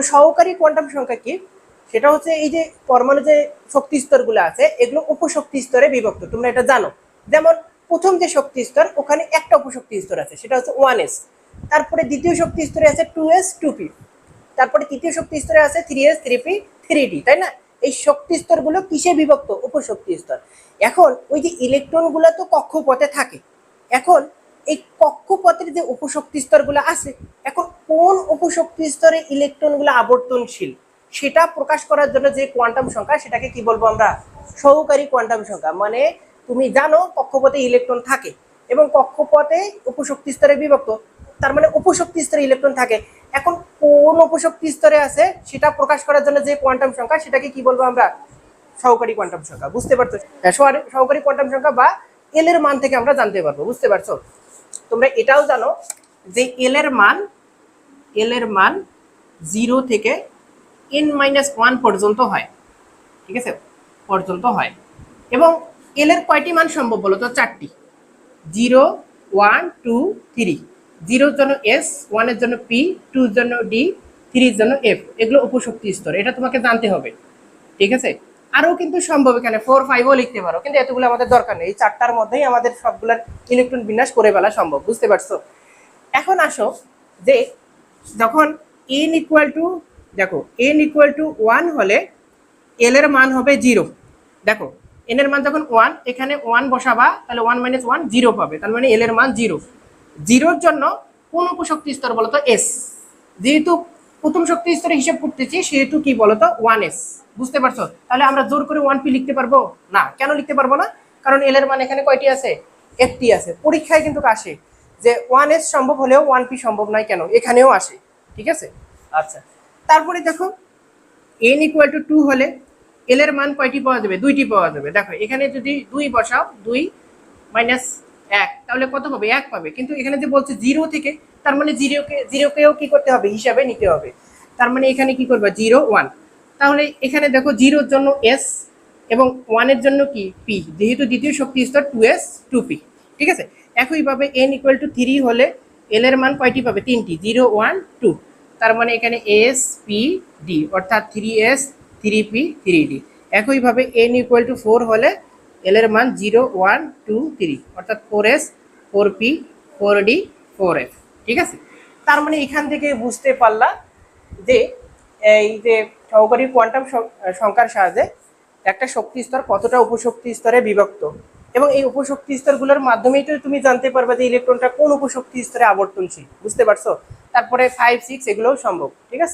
তো সহকারী কোয়ান্টাম সংখ্যা কি? সেটা হচ্ছে এই যে পরমাণু যে শক্তি স্তরগুলো আছে, এগুলো উপশক্তি স্তরে বিভক্ত, তোমরা এটা জানো। যেমন প্রথম যে শক্তি স্তর, ওখানে একটা উপশক্তি স্তর আছে, সেটা হচ্ছে ওয়ান এস। তারপরে দ্বিতীয় শক্তি স্তরে আছে টু এস, টু পি। তারপরে তৃতীয় শক্তি স্তরে আছে three S, three P, three D, তাই না? এই শক্তি স্তরগুলো কিসে বিভক্ত? উপশক্তি স্তর। এখন ওই যে ইলেকট্রনগুলো তো কক্ষপথে থাকে। এখন এই কক্ষপথের যে উপশক্তি স্তরগুলো আছে, এখন কোন উপশক্তি স্তরে ইলেকট্রনগুলো আবর্তনশীল? সেটা প্রকাশ করার জন্য যে কোয়ান্টাম সংখ্যা, সেটাকে কি বলব আমরা? সহকারী কোয়ান্টাম সংখ্যা। মানে তুমি জানো কক্ষপথে ইলেকট্রন থাকে এবং কক্ষপথে উপশক্তি স্তরে বিভক্ত। তার মানে উপশক্তি স্তরে ইলেকট্রন থাকে। এখন কোন উপশক্তি স্তরে আছে, সেটা প্রকাশ করার জন্য যে কোয়ান্টাম সংখ্যা, সেটাকে কি বলব আমরা? সহকারী কোয়ান্টাম সংখ্যা। বুঝতে পারছ? সহকারী কোয়ান্টাম সংখ্যা বা এল এর মান থেকে আমরা জানতে পারব। বুঝতে পারছ? তোমরা এটাও জানো যে এল এর মান এল এর মান জিরো থেকে এন মাইনাস ওয়ান পর্যন্ত হয়, ঠিক আছে? পর্যন্ত হয়। এবং এল এর কয়টি মান সম্ভব বলো তো? চারটি। জিরো ওয়ান টু থ্রি জিরোর জন্য এস ওয়ানের জন্য পি টুর জন্য ডি থ্রির জন্য এফ এগুলো উপশক্তি স্তর এটা তোমাকে জানতে হবে, ঠিক আছে? আরও কিন্তু সম্ভব এখানে ফোর ফাইভও লিখতে পারো। কিন্তু এতগুলো আমাদের দরকার নেই। এই চারটার মধ্যেই আমাদের সবগুলোর ইলেকট্রন বিন্যাস করে ফেলা সম্ভব, বুঝতে পারছ? এখন আসো যে যখন এন ইকুয়াল টু দেখো এন ইকুয়াল টু ওয়ান হলে এল এর মান হবে জিরো দেখো এন এর মান যখন ওয়ান এখানে ওয়ান বসাবা, তাহলে ওয়ান মাইনাস ওয়ান জিরো পাবে। তার মানে এল এর মান জিরো জিরোর জন্য কোন উপশক্তি স্তর বলতো এস যেহেতু প্রথম শক্তি স্তরে হিসাব করতেছি সেহেতু কি বলতো? ওয়ান এস বুঝতে পারছ? তাহলে আমরা জোর করে ওয়ান পি লিখতে পারব? না। কেন লিখতে পারব না? কারণ এল এর মান এখানে কয়টি আছে? একটি আছে। পরীক্ষায় কিন্তু আসে যে ওয়ান এস সম্ভব হলেও ওয়ান পি সম্ভব নয় কেন? এখানেও আসে। ঠিক আছে? আচ্ছা। তারপরে দেখো এন ইকুয়াল টু টু হলে এল এর মান কয়টি পাওয়া যাবে? দুইটি পাওয়া যাবে। দেখো এখানে যদি দুই বসাও দুই মাইনাস এক, তাহলে কত পাবে? এক পাবে। কিন্তু এখানে যে বলছে জিরো থেকে, তার মানে জিরোকে জিরোকেও কি করতে হবে? হিসাবে নিতে হবে। তার মানে এখানে কি করবে? জিরো ওয়ান তাহলে এখানে দেখো জিরোর জন্য এস এবং ওয়ানের জন্য কি? পি যেহেতু দ্বিতীয় শক্তি স্তর টু এস টু পি ঠিক আছে? একইভাবে এন ইকুয়াল টু থ্রি হলে এল এর মান কয়টি পাবে? তিনটি। জিরো ওয়ান টু তার মানে এখানে এস পি ডি অর্থাৎ three S three P three D একইভাবে এন ইকুয়াল টু ফোর হলে এল এর মান জিরো, ওয়ান, টু, থ্রি। অর্থাৎ four S, four P, four D, four F. ঠিক আছে? তার মানে এখান থেকে বুঝতে পারলা যে এই যে সহকারী কোয়ান্টাম সংখ্যার সাহায্যে একটা শক্তি স্তর কতটা উপশক্তি স্তরে বিভক্ত। এবং এই উপশক্তি স্তরগুলোর মাধ্যমেই তো তুমি জানতে পারবে যে ইলেকট্রনটা কোন উপশক্তি স্তরে আবর্তনশীল। বুঝতে পারছ? তারপরে ফাইভ সিক্স এগুলোও সম্ভব। ঠিক আছে?